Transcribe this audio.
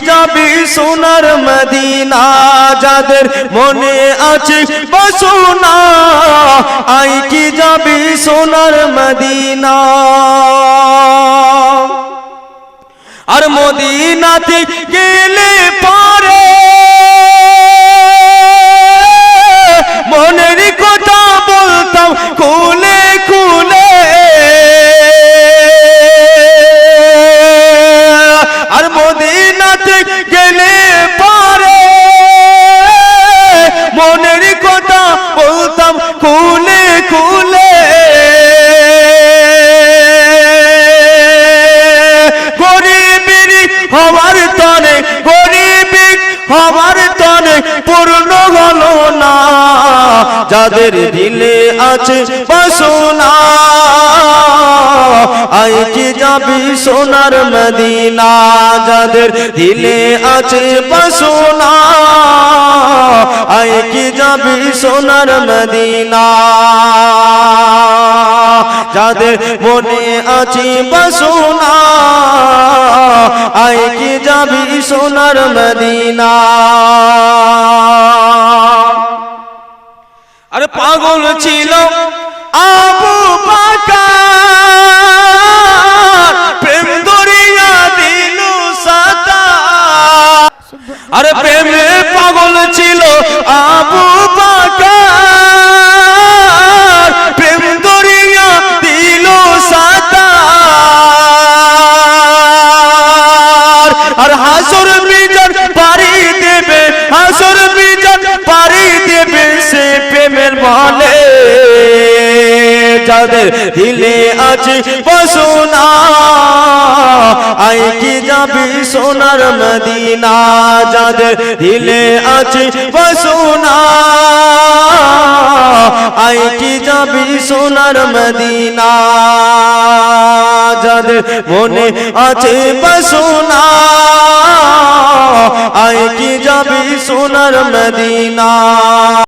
যাবি সোনার মদিনা, যাদের মনে আছে বসুনা, আই কি যাবি সোনার মদিনা? আর মদিনাতে গেলে পারে গেলে পারে। মনের কথা বলতাম খুলে খুলে। গরিবের হওয়ার তনে, গরিবের হওয়ার তনে পূর্ণ হলো না। যাদের দিলে আছে বাসনা আই কি যাবি সোনার মদিনা? যাদের দিলে আছে বাসনা। আই কি যাবি সোনার মদিনা? যাদের মনে আছে বাসনা। কি যাবি সোনার মদিনা? আরে পাগল ছিল। আবু আরে প্রেমে পাগল ছিল আবু বাকার। প্রেম দরিয়া দিল সাদা আর হাসর বিজন পারি দেবে হাসর বিজন পারি দেবে সে প্রেমের বলে। যাদের দিলে আছে বসুনা আই কি যাবি সোনার মদিনা, যাদের দিলে আছে বসুনা আই কি যাবি সোনার মদিনা, যাদের মনে আছে বসুনা আই কি যাবি সোনার মদিনা।